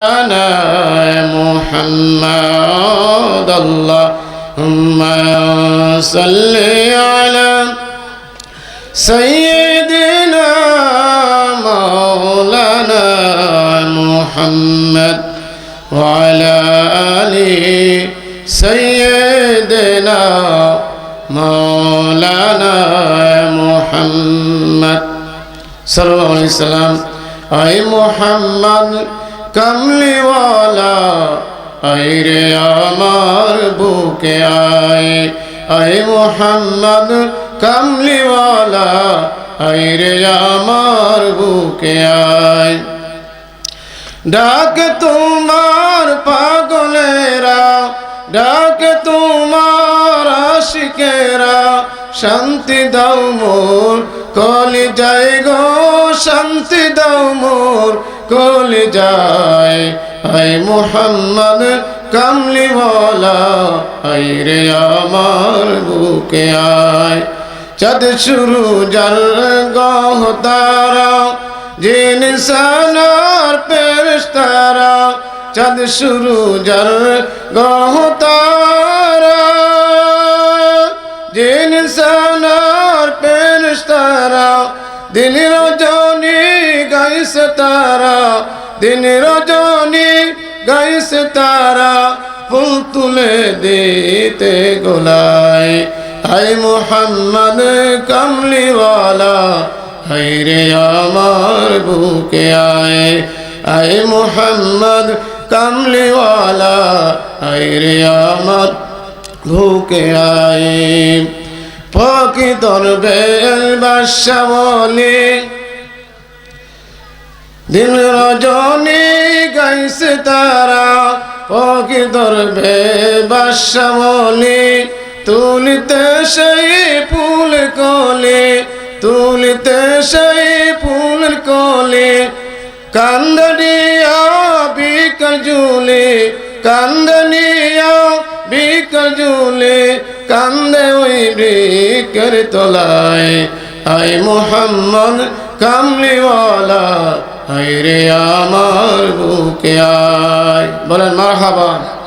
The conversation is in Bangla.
أنا محمد اللهم صل على سيدنا مولانا محمد وعلى آل سيدنا مولانا محمد. صلى الله عليه وسلم أي محمد কামলিওয়ালা আই রে আমার বুকে আয়। আই মোহাম্মদ কামলিওয়ালা আই রে আমার বুকে আয়। ডাক তোমার পাগলেরা, ডাক তোমার আশিকেরা, শান্তি দাও মোর কলি যাই গো, শান্তি দাও মোর। কলি যায়। আই মোহাম্মদ কামলিওয়ালা আই রে আমার বুকে আয়। চাঁদ শুরু জল গহ তারা জিন সানার পেরস্তারা চাঁদ শুরু জল গহ তারা জিন সানার পেরস্তারা দিন রজনী গাইছে তারা, দিন রজনী গাইছে তারা, ফুল তুলে দিতে গোলায়। হাই মোহাম্মদ কমলিওয়ালা হাই রে আমার বুকে আয়। আয় মোহাম্মদ কমলিওয়ালা হাই রে আমার বুকে আয়। ফকি দরবে বাসাবলি দিন রজনী গাইছে তারা ফকি দরবে বাসাবলি তুলিতে সেই ফুল কলে, তুলিতে সেই ফুল কলে। কান্দনিয়া বিকল জুলে, কান্দনিয়া বিকল জুলে, কান্দে ওই বৃকের তলায়। আই মোহাম্মদ কামলিওয়ালা আই রে আমার বুকে আয়। বলেন মারহাবা।